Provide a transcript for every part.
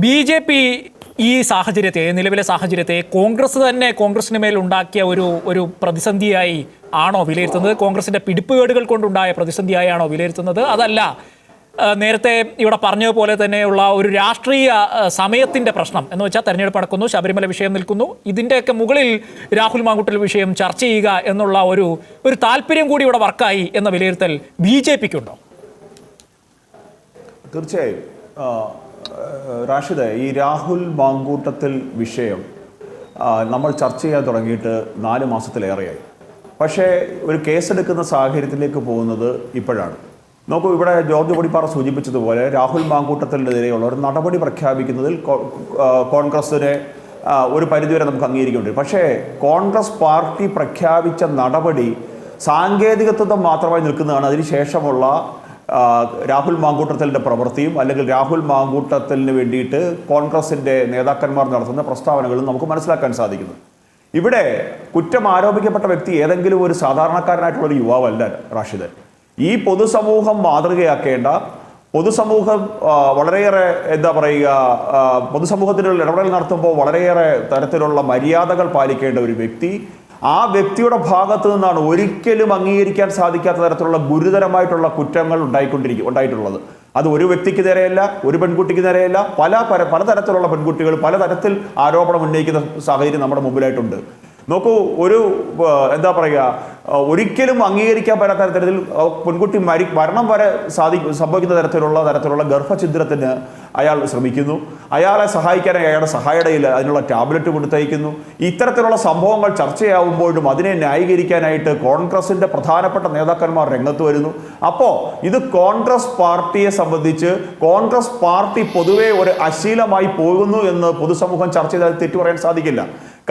B J P ഈ സാഹചര്യത്തെ നിലവിലെ സാഹചര്യത്തെ കോൺഗ്രസ് തന്നെ കോൺഗ്രസിന് മേൽ ഉണ്ടാക്കിയ ഒരു ഒരു പ്രതിസന്ധിയായി ആണോ വിലയിരുത്തുന്നത്? കോൺഗ്രസിന്റെ പിടിപ്പുകേടുകൾ കൊണ്ടുണ്ടായ പ്രതിസന്ധിയായാണോ വിലയിരുത്തുന്നത്? അതല്ല നേരത്തെ ഇവിടെ പറഞ്ഞതുപോലെ തന്നെയുള്ള ഒരു രാഷ്ട്രീയ സമയത്തിന്റെ പ്രശ്നം എന്ന് വെച്ചാൽ തെരഞ്ഞെടുപ്പ് നടക്കുന്നു ശബരിമല വിഷയം നിൽക്കുന്നു. ഇതിന്റെയൊക്കെ മുകളിൽ രാഹുൽ മാങ്കുട്ടൽ വിഷയം ചർച്ച ചെയ്യുക എന്നുള്ള ഒരു ഒരു താല്പര്യം കൂടി ഇവിടെ വർക്കായി എന്ന വിലയിരുത്തൽ ബി ജെ പിക്കുണ്ടോ? തീർച്ചയായും. റാഷിദ് ഈ രാഹുൽ മാങ്കൂട്ടത്തിൽ വിഷയം നമ്മൾ ചർച്ച ചെയ്യാൻ തുടങ്ങിയിട്ട് നാല് മാസത്തിലേറെയായി. പക്ഷേ ഒരു കേസെടുക്കുന്ന സാഹചര്യത്തിലേക്ക് പോകുന്നത് ഇപ്പോഴാണ്. നോക്കൂ ഇവിടെ ജോർജ് പൊടിപ്പാറ സൂചിപ്പിച്ചതുപോലെ രാഹുൽ മാങ്കൂട്ടത്തിനെതിരെയുള്ള ഒരു നടപടി പ്രഖ്യാപിക്കുന്നതിൽ കോൺഗ്രസിനെ ഒരു പരിധിവരെ നമുക്ക് അംഗീകരിക്കേണ്ടി പക്ഷേ കോൺഗ്രസ് പാർട്ടി പ്രഖ്യാപിച്ച നടപടി സാങ്കേതികത്വം മാത്രമായി നിൽക്കുന്നതാണ്. അതിനുശേഷമുള്ള രാഹുൽ മാങ്കൂട്ടത്തലിന്റെ പ്രവൃത്തിയും അല്ലെങ്കിൽ രാഹുൽ മാങ്കൂട്ടത്തലിന് വേണ്ടിയിട്ട് കോൺഗ്രസിന്റെ നേതാക്കന്മാർ നടത്തുന്ന പ്രസ്താവനകളും നമുക്ക് മനസ്സിലാക്കാൻ സാധിക്കുന്നു. ഇവിടെ കുറ്റം ആരോപിക്കപ്പെട്ട വ്യക്തി ഏതെങ്കിലും ഒരു സാധാരണക്കാരനായിട്ടുള്ള ഒരു യുവാവല്ല റാഷിദ്. ഈ പൊതുസമൂഹം മാതൃകയാക്കേണ്ട പൊതുസമൂഹം വളരെയേറെ എന്താ പറയുക പൊതുസമൂഹത്തിനുള്ള ഇടപെടൽ നടത്തുമ്പോൾ വളരെയേറെ തരത്തിലുള്ള മര്യാദകൾ പാലിക്കേണ്ട ഒരു വ്യക്തി ആ വ്യക്തിയുടെ ഭാഗത്തു നിന്നാണ് ഒരിക്കലും അംഗീകരിക്കാൻ സാധിക്കാത്ത തരത്തിലുള്ള ഗുരുതരമായിട്ടുള്ള കുറ്റങ്ങൾ ഉണ്ടായിക്കൊണ്ടിരിക്കും ഉണ്ടായിട്ടുള്ളത്. അത് ഒരു വ്യക്തിക്ക് നേരെയല്ല ഒരു പെൺകുട്ടിക്ക് നേരെയല്ല പല പല പലതരത്തിലുള്ള പെൺകുട്ടികൾ പലതരത്തിൽ ആരോപണം ഉന്നയിക്കുന്ന സാഹചര്യം നമ്മുടെ മുമ്പിലായിട്ടുണ്ട്. നോക്കൂ ഒരു എന്താ പറയുക ഒരിക്കലും അംഗീകരിക്കാൻ പറ്റാത്ത തരത്തിൽ പെൺകുട്ടി മരി മരണം വരെ സാധി സംഭവിക്കുന്ന തരത്തിലുള്ള തരത്തിലുള്ള ഗർഭഛിദ്രത്തിന് അയാൾ ശ്രമിക്കുന്നു. അയാളെ സഹായിക്കാൻ അയാളുടെ സഹായടയിൽ അതിനുള്ള ടാബ്ലറ്റ് കൊടുത്തയക്കുന്നു ഇത്തരത്തിലുള്ള സംഭവങ്ങൾ ചർച്ചയാവുമ്പോഴും അതിനെ ന്യായീകരിക്കാനായിട്ട് കോൺഗ്രസിന്റെ പ്രധാനപ്പെട്ട നേതാക്കന്മാർ രംഗത്ത് വരുന്നു. അപ്പോൾ ഇത് കോൺഗ്രസ് പാർട്ടിയെ സംബന്ധിച്ച് കോൺഗ്രസ് പാർട്ടി പൊതുവെ ഒരു അശീലമായി പോകുന്നു എന്ന് പൊതുസമൂഹം ചർച്ച ചെയ്താൽ തെറ്റു പറയാൻ സാധിക്കില്ല.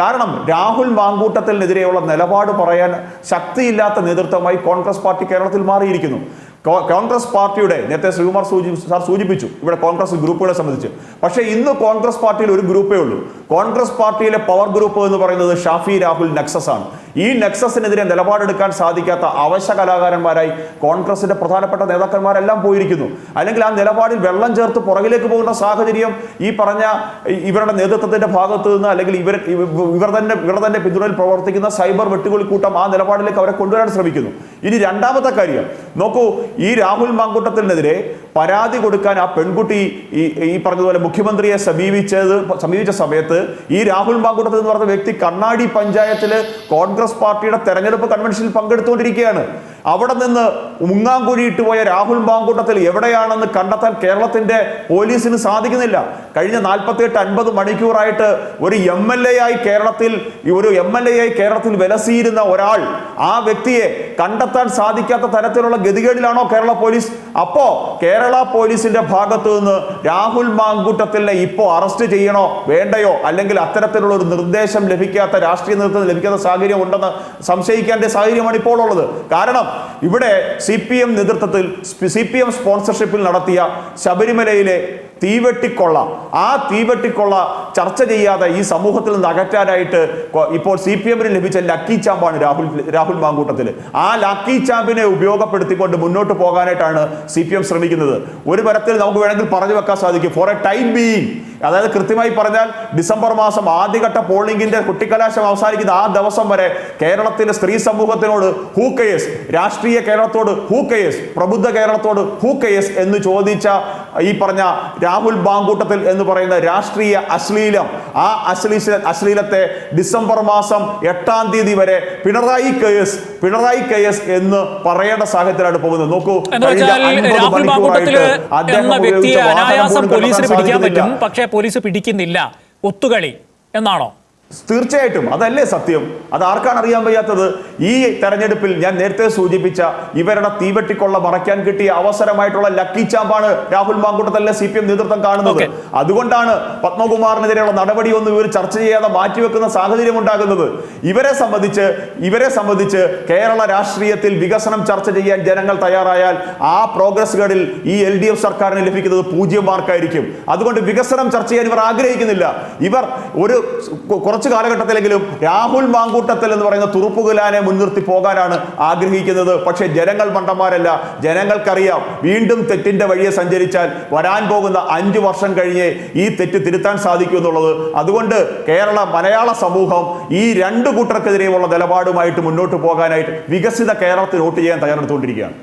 കാരണം രാഹുൽ മാങ്കൂട്ടത്തിനെതിരെയുള്ള നിലപാട് പറയാൻ ശക്തിയില്ലാത്ത നേതൃത്വമായി കോൺഗ്രസ് പാർട്ടി കേരളത്തിൽ മാറിയിരിക്കുന്നു. കോൺഗ്രസ് പാർട്ടിയുടെ നേരത്തെ ശ്രീകുമാർ സൂചി സാർ സൂചിപ്പിച്ചു ഇവിടെ കോൺഗ്രസ് ഗ്രൂപ്പുകളെ സംബന്ധിച്ച്. പക്ഷേ ഇന്ന് കോൺഗ്രസ് പാർട്ടിയിൽ ഒരു ഗ്രൂപ്പേ ഉള്ളൂ. കോൺഗ്രസ് പാർട്ടിയിലെ പവർ ഗ്രൂപ്പ് എന്ന് പറയുന്നത് ഷാഫി രാഹുൽ നക്സസ് ആണ് ഈ നെക്സസിനെതിരെ നിലപാടെടുക്കാൻ സാധിക്കാത്ത അവശ കലാകാരന്മാരായി കോൺഗ്രസിന്റെ പ്രധാനപ്പെട്ട നേതാക്കന്മാരെല്ലാം പോയിരിക്കുന്നു. അല്ലെങ്കിൽ ആ നിലപാടിൽ വെള്ളം ചേർത്ത് പുറകിലേക്ക് പോകുന്ന സാഹചര്യം ഈ പറഞ്ഞ ഇവരുടെ നേതൃത്വത്തിന്റെ ഭാഗത്ത് നിന്ന് അല്ലെങ്കിൽ ഇവർ ഇവർ തന്നെ ഇവർ തന്നെ പിന്തുണയിൽ പ്രവർത്തിക്കുന്ന സൈബർ വെട്ടുകുളി കൂട്ടം ആ നിലപാടിലേക്ക് അവരെ കൊണ്ടുവരാൻ ശ്രമിക്കുന്നു. ഇനി രണ്ടാമത്തെ കാര്യം. നോക്കൂ ഈ രാഹുൽ മാങ്കൂട്ടത്തിനെതിരെ പരാതി കൊടുക്കാൻ ആ പെൺകുട്ടി ഈ ഈ പറഞ്ഞതുപോലെ മുഖ്യമന്ത്രിയെ സമീപിച്ചത് സമീപിച്ച സമയത്ത് ഈ രാഹുൽ മാങ്കൂട്ടത്തിൽ എന്ന് പറഞ്ഞ വ്യക്തി കണ്ണാടി പഞ്ചായത്തിൽ കോൺഗ്രസ് പാർട്ടിയുടെ തെരഞ്ഞെടുപ്പ് കൺവെൻഷനിൽ പങ്കെടുത്തുകൊണ്ടിരിക്കുകയാണ്. അവിടെ നിന്ന് ഉങ്ങാങ്കുഴിയിട്ട് പോയ രാഹുൽ മാങ്കൂട്ടത്തിൽ എവിടെയാണെന്ന് കണ്ടെത്താൻ കേരളത്തിന്റെ പോലീസിന് സാധിക്കുന്നില്ല. കഴിഞ്ഞ നാൽപ്പത്തിയെട്ട് അൻപത് മണിക്കൂറായിട്ട് ഒരു എം എൽ എ ആയി കേരളത്തിൽ ഒരു എം എൽ എ ആയി കേരളത്തിൽ വിലസിയിരുന്ന ഒരാൾ ആ വ്യക്തിയെ കണ്ടെത്താൻ സാധിക്കാത്ത തരത്തിലുള്ള ഗതികേടിലാണോ കേരള പോലീസ്? അപ്പോ കേരള പോലീസിന്റെ ഭാഗത്തു നിന്ന് രാഹുൽ മാങ്കൂട്ടത്തിനെ ഇപ്പോ അറസ്റ്റ് ചെയ്യണോ വേണ്ടയോ അല്ലെങ്കിൽ അത്തരത്തിലുള്ള ഒരു നിർദ്ദേശം ലഭിക്കാത്ത രാഷ്ട്രീയ നേതൃത്വം ലഭിക്കാത്ത സാഹചര്യം ഉണ്ടെന്ന് സംശയിക്കേണ്ട സാഹചര്യമാണ് ഇപ്പോൾ ഉള്ളത് കാരണം ഇവിടെ സി പി എം നേതൃത്വത്തിൽ സി പി എം സ്പോൺസർഷിപ്പിൽ നടത്തിയ ശബരിമലയിലെ തീവെട്ടിക്കൊള്ള ആ തീവെട്ടിക്കൊള്ള ചർച്ച ചെയ്യാതെ ഈ സമൂഹത്തിൽ നിന്ന് അകറ്റാനായിട്ട് ഇപ്പോൾ സി പി എമ്മിന് ലഭിച്ച ലക്കി ചാമ്പാണ് രാഹുൽ രാഹുൽ മാങ്കൂട്ടത്തിൽ. ആ ലക്കി ചാമ്പിനെ ഉപയോഗപ്പെടുത്തിക്കൊണ്ട് മുന്നോട്ട് പോകാനായിട്ടാണ് സി പി എം ശ്രമിക്കുന്നത്. ഒരു തരത്തിൽ നമുക്ക് വേണമെങ്കിൽ പറഞ്ഞു വെക്കാൻ സാധിക്കും. ഫോർ എ ടൈം ബീയിങ് അതായത് കൃത്യമായി പറഞ്ഞാൽ ഡിസംബർ മാസം ആദ്യഘട്ട പോളിംഗിന്റെ കുട്ടിക്കലാശം അവസാനിക്കുന്ന ആ ദിവസം വരെ കേരളത്തിലെ സ്ത്രീ സമൂഹത്തിനോട് ഹൂ കെയസ് രാഷ്ട്രീയ കേരളത്തോട് ഹൂ കെയസ് പ്രബുദ്ധ കേരളത്തോട് ഹൂ കെയസ് എന്ന് ചോദിച്ച ഈ പറഞ്ഞ രാഹുൽ ബാങ്കൂട്ടത്തിൽ എന്ന് പറയുന്ന രാഷ്ട്രീയ അശ്ലീലം ആ അശ്ലീല അശ്ലീലത്തെ ഡിസംബർ മാസം എട്ടാം തീയതി വരെ പിണറായി കെയസ് പിണറായി കെയസ് എന്ന് പറയേണ്ട സാഹചര്യത്തിലാണ് പോകുന്നത്. നോക്കൂ എന്ന് കഴിഞ്ഞ വെച്ചാൽ 50 രാഹുൽ മണിക്കൂറായിട്ട് അദ്ദേഹം പോലീസിന് പിടിക്കാൻ പറ്റും. പക്ഷേ പോലീസ് പിടിക്കുന്നില്ല. ഒത്തുകളി. എന്നാണോ? തീർച്ചയായിട്ടും അതല്ലേ സത്യം? അത് ആർക്കാണ് അറിയാൻ വയ്യാത്തത്? ഈ തെരഞ്ഞെടുപ്പിൽ ഞാൻ നേരത്തെ സൂചിപ്പിച്ച ഇവരുടെ തീവെട്ടിക്കൊള്ള മറയ്ക്കാൻ കിട്ടിയ അവസരമായിട്ടുള്ള ലക്കി ചാമ്പാണ് രാഹുൽ മാങ്കൂട്ടത്തലിനെ സി പി എം നേതൃത്വം കാണുന്നത്. അതുകൊണ്ടാണ് പത്മകുമാറിനെതിരെയുള്ള നടപടി ഒന്നും ഇവർ ചർച്ച ചെയ്യാതെ മാറ്റിവെക്കുന്ന സാഹചര്യം ഉണ്ടാകുന്നത്. ഇവരെ സംബന്ധിച്ച് ഇവരെ സംബന്ധിച്ച് കേരള രാഷ്ട്രീയത്തിൽ വികസനം ചർച്ച ചെയ്യാൻ ജനങ്ങൾ തയ്യാറായാൽ ആ പ്രോഗ്രസ് ഗഡിൽ ഈ എൽ ഡി എഫ് സർക്കാരിന് ലഭിക്കുന്നത് പൂജ്യം മാർക്കായിരിക്കും. അതുകൊണ്ട് വികസനം ചർച്ച ചെയ്യാൻ ഇവർ ആഗ്രഹിക്കുന്നില്ല. ഇവർ ഒരു കുറച്ച് കുറച്ച് കാലഘട്ടത്തിലെങ്കിലും രാഹുൽ മാങ്കൂട്ടത്തിൽ എന്ന് പറയുന്ന തുറുപ്പുകുലാനെ മുൻനിർത്തി പോകാനാണ് ആഗ്രഹിക്കുന്നത്. പക്ഷേ ജനങ്ങൾ മണ്ടന്മാരല്ല. ജനങ്ങൾക്കറിയാം വീണ്ടും തെറ്റിന്റെ വഴിയെ സഞ്ചരിച്ചാൽ വരാൻ പോകുന്ന അഞ്ചു വർഷം കഴിഞ്ഞേ ഈ തെറ്റ് തിരുത്താൻ സാധിക്കൂ എന്നുള്ളത്. അതുകൊണ്ട് കേരള മലയാള സമൂഹം ഈ രണ്ട് കൂട്ടർക്കെതിരെയുള്ള നിലപാടുമായിട്ട് മുന്നോട്ട് പോകാനായിട്ട് വികസിത കേരളത്തിൽ വോട്ട് ചെയ്യാൻ തയ്യാറെടുത്തുകൊണ്ടിരിക്കുകയാണ്.